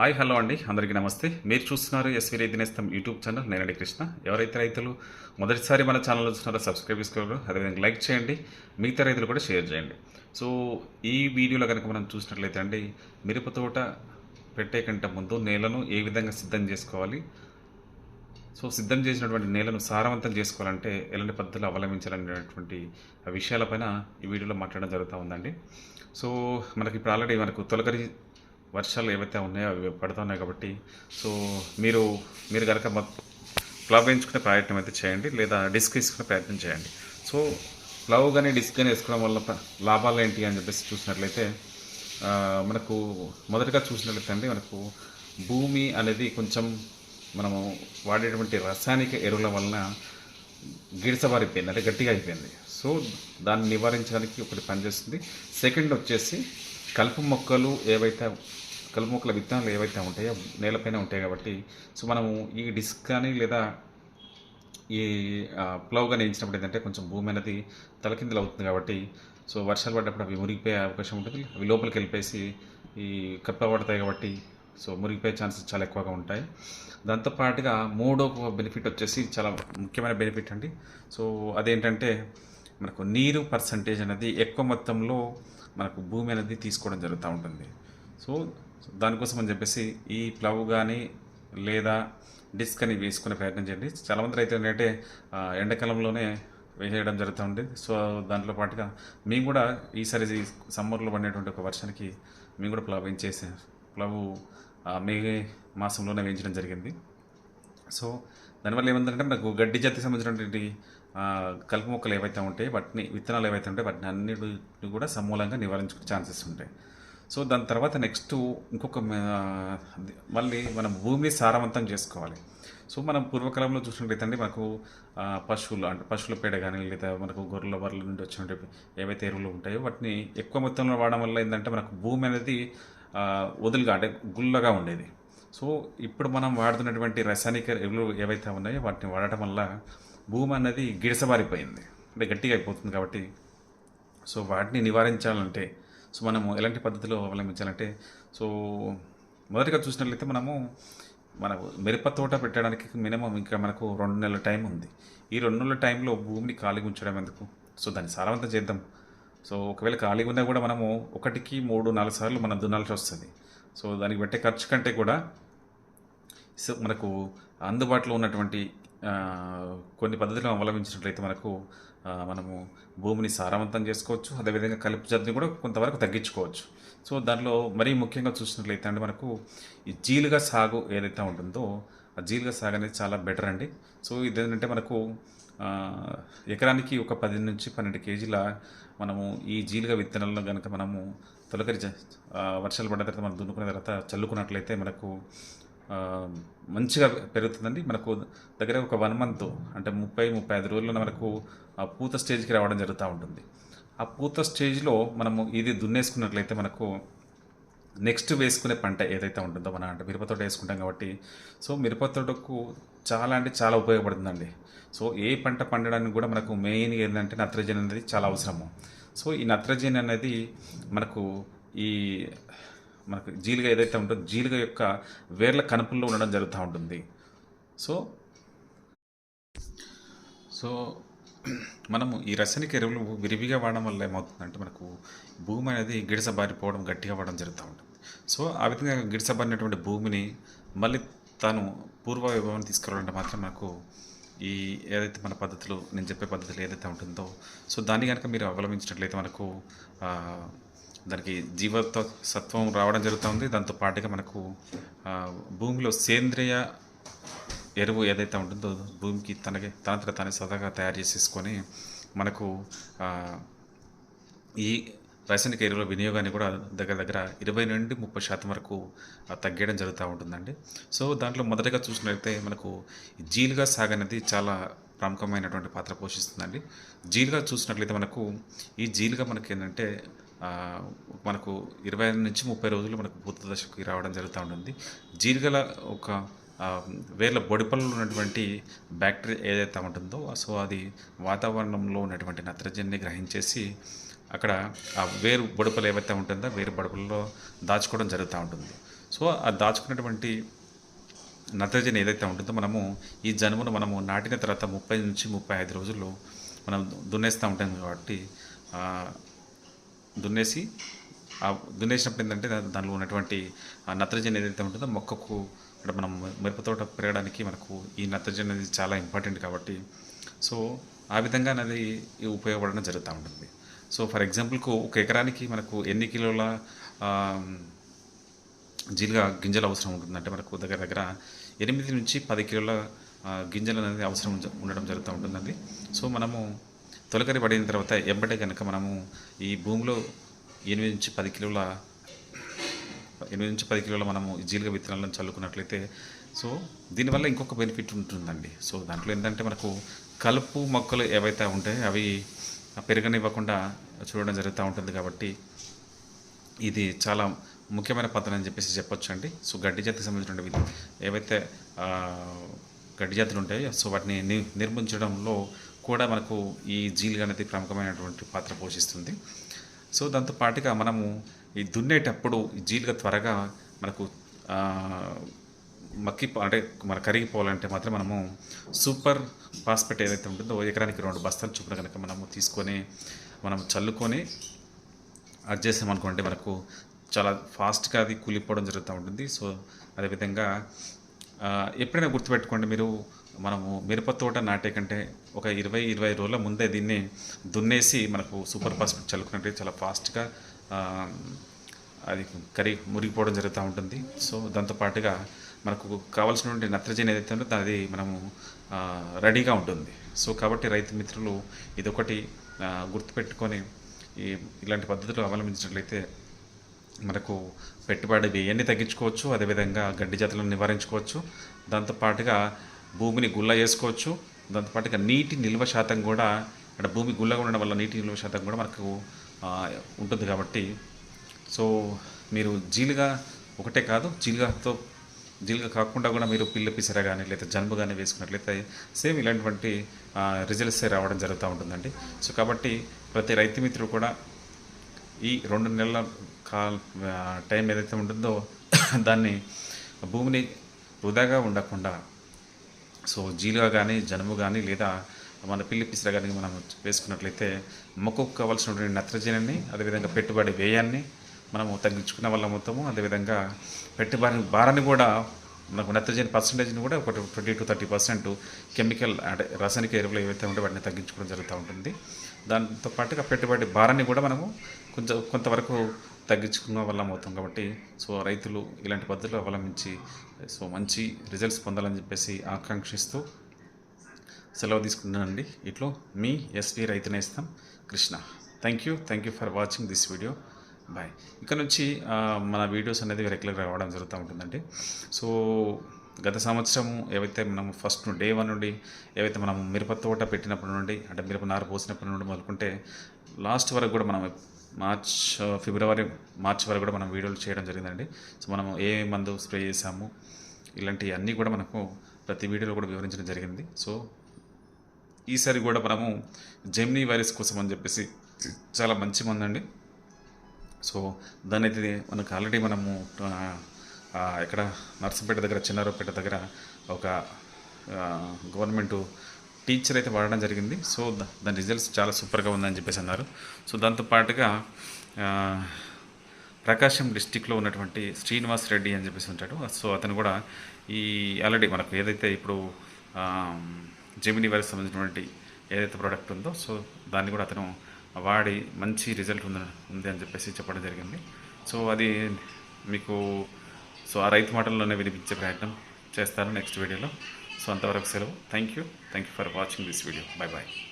Hi hello అండి. అందరికీ నమస్తే. మీరు చూస్తున్నారు ఎస్వి రైతు నేస్తం యూట్యూబ్ ఛానల్. నేనండి కృష్ణ. ఎవరైతే రైతులు మొదటిసారి మన ఛానల్ చూస్తున్నారో సబ్స్క్రైబ్ చేసుకోరు. అదేవిధంగా లైక్ చేయండి. మిగతా రైతులు కూడా షేర్ చేయండి. సో ఈ వీడియోలో కనుక మనం చూసినట్లయితే అండి మిరప తోట పెట్టే కంటే ముందు నేలను ఏ విధంగా సిద్ధం చేసుకోవాలి? సో సిద్ధం చేసినటువంటి నేలను సారవంతం చేసుకోవాలంటే ఎలాంటి పద్ధతులు అవలంబించాలనేటువంటి విషయాలపైన ఈ వీడియోలో మాట్లాడడం జరుగుతూ ఉందండి. సో మనకి ఇప్పుడు ఆల్రెడీ మనకు తొలకరి వర్షాలు ఏవైతే ఉన్నాయో అవి పడుతున్నాయి కాబట్టి సో మీరు మీరు కనుక ప్లవ్ వేయించుకునే ప్రయత్నం అయితే చేయండి లేదా డిస్క్ వేసుకునే ప్రయత్నం చేయండి. సో ప్లవ్ కానీ డిస్క్ కానీ వేసుకోవడం వల్ల లాభాలు ఏంటి అని చెప్పేసి చూసినట్లయితే మనకు మొదటగా చూసినట్లయితే అండి మనకు భూమి అనేది కొంచెం మనము వాడేటువంటి రసాయనిక ఎరువుల వలన గిడిసవారిపోయింది అంటే గట్టిగా అయిపోయింది. సో దాన్ని నివారించడానికి ఒకటి పనిచేస్తుంది. సెకండ్ వచ్చేసి కలుపు మొక్కలు ఏవైతే కలుపు మొక్కల విత్తనాలు ఏవైతే ఉంటాయో నేలపైన ఉంటాయి కాబట్టి సో మనము ఈ డిస్క్ కానీ లేదా ఈ ఆ, ప్లవ్ కానీ వేయించినప్పుడు ఏంటంటే కొంచెం భూమి అనేది తలకిందులు అవుతుంది కాబట్టి సో వర్షాలు పడ్డప్పుడు అవి మురిగిపోయే అవకాశం ఉంటుంది. అవి లోపలికి వెళ్ళిపోయి ఈ కప్పబడతాయి కాబట్టి సో మురిగిపోయే ఛాన్సెస్ చాలా ఎక్కువగా ఉంటాయి. దాంతోపాటుగా మూడో బెనిఫిట్ వచ్చేసి చాలా ముఖ్యమైన బెనిఫిట్ అండి. సో అదేంటంటే మనకు నీరు పర్సంటేజ్ అనేది ఎక్కువ మొత్తంలో మనకు భూమి అనేది తీసుకోవడం జరుగుతూ ఉంటుంది. సో దానికోసం అని చెప్పేసి ఈ ప్లవ్ కానీ లేదా డిస్క్ అని వేసుకునే ప్రయత్నం చేయండి. చాలామంది రైతులు ఏంటంటే ఎండాకాలంలోనే వేసేయడం జరుగుతూ ఉంది సో దాంట్లో పాటుగా మేము కూడా ఈసారి సమ్మర్లో పడినటువంటి ఒక వర్షానికి మేము కూడా ప్లవ్ వేయించేసి. ప్లవ్ మే మాసంలోనే వేయించడం జరిగింది. సో దానివల్ల ఏమందంటే మనకు గడ్డి జాతికి సంబంధించినటువంటి కలుపు మొక్కలు ఏవైతే ఉంటాయి వాటిని విత్తనాలు ఏవైతే ఉంటాయి వాటిని అన్నిటిని కూడా సమూలంగా నివారించుకునే ఛాన్సెస్ ఉంటాయి. సో దాని తర్వాత నెక్స్ట్ ఇంకొక మళ్ళీ మనం భూమిని సారవంతం చేసుకోవాలి. సో మనం పూర్వకాలంలో చూసినట్లయితే అండి మనకు పశువులు అంటే పశువుల పేడ కానీ లేదా మనకు గొర్రెల బర్రెల నుండి వచ్చినటువంటి ఏవైతే ఎరువులు ఉంటాయో వాటిని ఎక్కువ మొత్తంలో వాడడం వల్ల ఏంటంటే మనకు భూమి అనేది వదులుగా అంటే గుల్లగా ఉండేది. సో ఇప్పుడు మనం వాడుతున్నటువంటి రసాయనిక ఎరువులు ఏవైతే ఉన్నాయో వాటిని వాడటం వల్ల భూమి అనేది గిడసబారిపోయింది అంటే గట్టిగా అయిపోతుంది కాబట్టి. సో వాటిని నివారించాలంటే సో మనము ఎలాంటి పద్ధతిలో అవలంబించాలంటే సో మొదటిగా చూసినట్లయితే మనము మన మిరప తోట పెట్టడానికి మినిమం ఇంకా మనకు రెండు నెలల టైం ఉంది. ఈ రెండు నెలల టైంలో భూమిని ఖాళీగా ఉంచడం ఎందుకు? సో దాన్ని సారవంతం చేద్దాం. సో ఒకవేళ ఖాళీగా ఉన్నా కూడా మనము ఒకటికి మూడు నాలుగు సార్లు మనం దున్నాల్సి వస్తుంది. సో దానికి పెట్టే ఖర్చు కంటే కూడా సో మనకు అందుబాటులో ఉన్నటువంటి కొన్ని పద్ధతులను అవలంబించినట్లయితే మనకు మనము భూమిని సారవంతం చేసుకోవచ్చు. అదేవిధంగా కలుపు జద్ని కూడా కొంతవరకు తగ్గించుకోవచ్చు. సో దాంట్లో మరీ ముఖ్యంగా చూసినట్లయితే అంటే మనకు ఈ జీలుగా సాగు ఏదైతే ఉంటుందో ఆ జీలుగా సాగు అనేది చాలా బెటర్ అండి. సో ఇదేంటంటే మనకు ఎకరానికి ఒక పది నుంచి పన్నెండు కేజీల మనము ఈ జీలుగా విత్తనాలను కనుక మనము తొలకరి వర్షాలు పడిన తర్వాత మనం దున్నుకున్న తర్వాత చల్లుకున్నట్లయితే మనకు మంచిగా పెరుగుతుందండి. మనకు దగ్గర ఒక వన్ మంత్ అంటే ముప్పై ముప్పై ఐదు రోజుల్లో మనకు ఆ పూత స్టేజ్కి రావడం జరుగుతూ ఉంటుంది. ఆ పూత స్టేజ్లో మనము ఇది దున్నేసుకున్నట్లయితే మనకు నెక్స్ట్ వేసుకునే పంట ఏదైతే ఉంటుందో మన అంటే మిరప తోట వేసుకుంటాం కాబట్టి సో మిరపతోటకు చాలా అంటే చాలా ఉపయోగపడుతుందండి. సో ఏ పంట పండడానికి కూడా మనకు మెయిన్ ఏంటంటే నత్రజని అనేది చాలా అవసరము. సో ఈ నత్రజని అనేది మనకు ఈ మనకు జీలుగ ఏదైతే ఉంటుందో జీలుగ యొక్క వేర్ల కనుపుల్లో ఉండడం జరుగుతూ ఉంటుంది. సో సో మనము ఈ రసాయనిక ఎరువులు విరివిగా వాడడం వల్ల ఏమవుతుందంటే మనకు భూమి అనేది గిడిసబారిపోవడం గట్టిగా అవ్వడం జరుగుతూ ఉంటుంది. సో ఆ విధంగా గిడిసబారినటువంటి భూమిని మళ్ళీ తాను పూర్వ వైభవం తీసుకురావాలంటే మాత్రం మనకు ఈ ఏదైతే మన పద్ధతులు నేను చెప్పే పద్ధతులు ఏదైతే ఉంటుందో సో దాన్ని కనుక మీరు అవలంబించినట్లయితే మనకు దానికి జీవత్వ సత్వం రావడం జరుగుతుంది. దాంతో పాటుగా మనకు భూమిలో సేంద్రియ ఎరువు ఏదైతే ఉంటుందో భూమికి తనకి తనంతట తానే స్వతహాగా తయారు చేసేసుకొని మనకు ఈ రాసాయనిక ఎరువుల వినియోగాన్ని కూడా దగ్గర దగ్గర ఇరవై నుండి ముప్పై శాతం వరకు తగ్గడం జరుగుతూ ఉంటుందండి. సో దాంట్లో మొదటగా చూసినట్లయితే మనకు జీలుగా సాగు అనేది చాలా ప్రముఖమైనటువంటి పాత్ర పోషిస్తుందండి. జీలుగా చూసినట్లయితే మనకు ఈ జీలుగా మనకి ఏంటంటే మనకు ఇరవై ఐదు నుంచి ముప్పై రోజులు మనకు పూత దశకి రావడం జరుగుతూ ఉంటుంది. జీలుగల ఒక వేర్ల బొడిపల్లో ఉన్నటువంటి బ్యాక్టీరియా ఏదైతే ఉంటుందో సో అది వాతావరణంలో ఉన్నటువంటి నత్రజన్ని గ్రహించేసి అక్కడ ఆ వేరు బొడుపలు ఏవైతే ఉంటుందో వేరు బొడుపుల్లో దాచుకోవడం జరుగుతూ ఉంటుంది. సో ఆ దాచుకున్నటువంటి నత్రజని ఏదైతే ఉంటుందో మనము ఈ జనుమును మనము నాటిన తర్వాత ముప్పై నుంచి ముప్పై ఐదు రోజుల్లో మనం దున్నేస్తూ ఉంటాం కాబట్టి దున్నేసి దున్నేసినప్పుడు ఏంటంటే దానిలో ఉన్నటువంటి ఆ నత్రజని ఏదైతే ఉంటుందో మొక్కకు మనం మిరప తోట పెరగడానికి మనకు ఈ నత్రజని అనేది చాలా ఇంపార్టెంట్ కాబట్టి సో ఆ విధంగా అనేది ఉపయోగపడడం జరుగుతూ ఉంటుంది. సో ఫర్ ఎగ్జాంపుల్కు ఒక ఎకరానికి మనకు ఎన్ని కిలోల జీలుగా గింజలు అవసరం ఉంటుందంటే మనకు దగ్గర దగ్గర ఎనిమిది నుంచి పది కిలోల గింజలు అనేది అవసరం ఉండడం జరుగుతూ ఉంటుందండి. సో మనము తొలకరి పడిన తర్వాత ఎంబటే కనుక మనము ఈ భూమిలో ఎనిమిది నుంచి పది కిలోల ఎనిమిది నుంచి పది కిలోల మనము ఈ జీలుగా విత్తనాలను చల్లుకున్నట్లయితే సో దీనివల్ల ఇంకొక బెనిఫిట్ ఉంటుందండి. సో దాంట్లో ఏంటంటే మనకు కలుపు మొక్కలు ఏవైతే ఉంటాయో అవి పెరగనివ్వకుండా చూడడం జరుగుతూ ఉంటుంది కాబట్టి ఇది చాలా ముఖ్యమైన పద్ధతి అని చెప్పేసి చెప్పొచ్చు అండి సో గడ్డి జాతికి సంబంధించినవి ఏవైతే గడ్డి జాతులు ఉంటాయో సో వాటిని ని నిర్మించడంలో కూడా మనకు ఈ జీలుగా అనేది ప్రముఖమైనటువంటి పాత్ర పోషిస్తుంది. సో దాంతో పాటుగా మనము ఈ దున్నేటప్పుడు ఈ జీలుగా త్వరగా మనకు మక్కి అంటే మన కరిగిపోవాలంటే మాత్రం మనము సూపర్ ఫాస్ఫేట్ ఏదైతే ఉంటుందో ఎకరానికి రెండు బస్తాలు చొప్పున కనుక మనము తీసుకొని మనం చల్లుకొని అది చేసామనుకోండి మనకు చాలా ఫాస్ట్గా అది కూలిపోవడం జరుగుతూ ఉంటుంది. సో అదేవిధంగా ఎప్పుడైనా గుర్తుపెట్టుకోండి మీరు మనము మిరప తోట నాటే కంటే ఒక ఇరవై ఇరవై రోజుల ముందే దీన్ని దున్నేసి మనకు సూపర్ ఫాస్ఫేట్ చల్లుకున్నట్టు చాలా ఫాస్ట్గా అది కరి మురిగిపోవడం జరుగుతూ ఉంటుంది. సో దాంతోపాటుగా మనకు కావాల్సినటువంటి నత్రజని ఏదైతే ఉందో అది మనము రెడీగా ఉంటుంది. సో కాబట్టి రైతు మిత్రులు ఇదొకటి గుర్తుపెట్టుకొని ఈ ఇలాంటి పద్ధతులు అవలంబించినట్లయితే మనకు పెట్టుబడి వ్యయాన్ని తగ్గించుకోవచ్చు అదేవిధంగా గడ్డి జాతులను నివారించుకోవచ్చు. దాంతోపాటుగా భూమిని గుల్ల చేసుకోవచ్చు. దాంతోపాటుగా నీటి నిల్వ శాతం కూడా అంటే భూమి గుల్లగా ఉండడం వల్ల నీటి నిల్వ శాతం కూడా మనకు ఉంటుంది కాబట్టి. సో మీరు జీలుగా ఒకటే కాదు జీలుగాతో జీలుగా కాకుండా కూడా మీరు పిల్ల పిసర కానీ లేదా జన్మ కానీ వేసుకున్నట్లయితే సేమ్ ఇలాంటివంటి రిజల్ట్సే రావడం జరుగుతూ ఉంటుందండి. సో కాబట్టి ప్రతి రైతు మిత్రుడు కూడా ఈ రెండు నెలల కాల టైం ఏదైతే ఉంటుందో దాన్ని భూమిని వృధాగా ఉండకుండా సో జీలుగా కానీ జనుము కానీ లేదా మన పిల్లి పిసిర కానీ మనం వేసుకున్నట్లయితే మొక్కకు కావాల్సినటువంటి నత్రజనిని అదేవిధంగా పెట్టుబడి వ్యయాన్ని మనము తగ్గించుకున్న వల్ల మొత్తము అదేవిధంగా పెట్టుబడి భారాన్ని కూడా మనకు నత్రజని పర్సంటేజ్ని కూడా ఒక twenty to thirty percent chemical అంటే రసాయనిక ఎరువులు ఏవైతే ఉంటే వాటిని తగ్గించుకోవడం జరుగుతూ ఉంటుంది. దాంతో పాటుగా పెట్టుబడి భారాన్ని కూడా మనము కొంచెం కొంతవరకు తగ్గించుకున్న వల్ల అవుతాం కాబట్టి సో రైతులు ఇలాంటి పద్ధతులు అవలంబించి సో మంచి రిజల్ట్స్ పొందాలని చెప్పేసి ఆకాంక్షిస్తూ సెలవు తీసుకున్నానండి ఇట్లో మీ ఎస్వి రైతు నేస్తం Krishna. Thank you thank you for watching this video bye ఇక్కడ నుంచి మన వీడియోస్ అనేది రెగ్యులర్గా రావడం జరుగుతూ ఉంటుందండి. సో గత సంవత్సరం ఏవైతే మనం ఫస్ట్ డే వన్ నుండి ఏవైతే మనం మిరప తోట పెట్టినప్పటి నుండి అంటే మిరప నారు పోసినప్పటి నుండి మొదలుకుంటే లాస్ట్ వరకు కూడా మనం మార్చ్ ఫిబ్రవరి మార్చ్ వరకు కూడా మనం వీడియోలు చేయడం జరిగిందండి. సో మనం ఏ మందు స్ప్రే చేసాము ఇలాంటివి అన్నీ కూడా మనకు ప్రతి వీడియోలో కూడా వివరించడం జరిగింది. సో ఈసారి కూడా మనము జెమినీ వైరస్ కోసం అని చెప్పేసి చాలా మంచి మందండి సో దాని అయితే మనకు ఆల్రెడీ మనము ఇక్కడ నర్సంపేట దగ్గర చిన్నారావుపేట దగ్గర ఒక గవర్నమెంట్ టీచర్ అయితే వాడడం జరిగింది. సో దాని రిజల్ట్స్ చాలా సూపర్గా ఉందని చెప్పేసి అన్నారు. సో దాంతో పాటుగా ప్రకాశం డిస్టిక్లో ఉన్నటువంటి శ్రీనివాస్ రెడ్డి అని చెప్పేసి ఉంటాడు. సో అతను కూడా ఈ ఆల్రెడీ మనకు ఏదైతే ఇప్పుడు ఆ, జెమినీ సంబంధించినటువంటి ఏదైతే ప్రోడక్ట్ ఉందో సో దాన్ని కూడా అతను వాడి మంచి రిజల్ట్ ఉంది ఉంది అని చెప్పేసి చెప్పడం జరిగింది. సో అది మీకు సో ఆ రైతు మాటల్లోనే వినిపించే ప్రయత్నం చేస్తాను నెక్స్ట్ వీడియోలో. సో అంతవరకు సెలవు. Thank you thank you for watching this video bye bye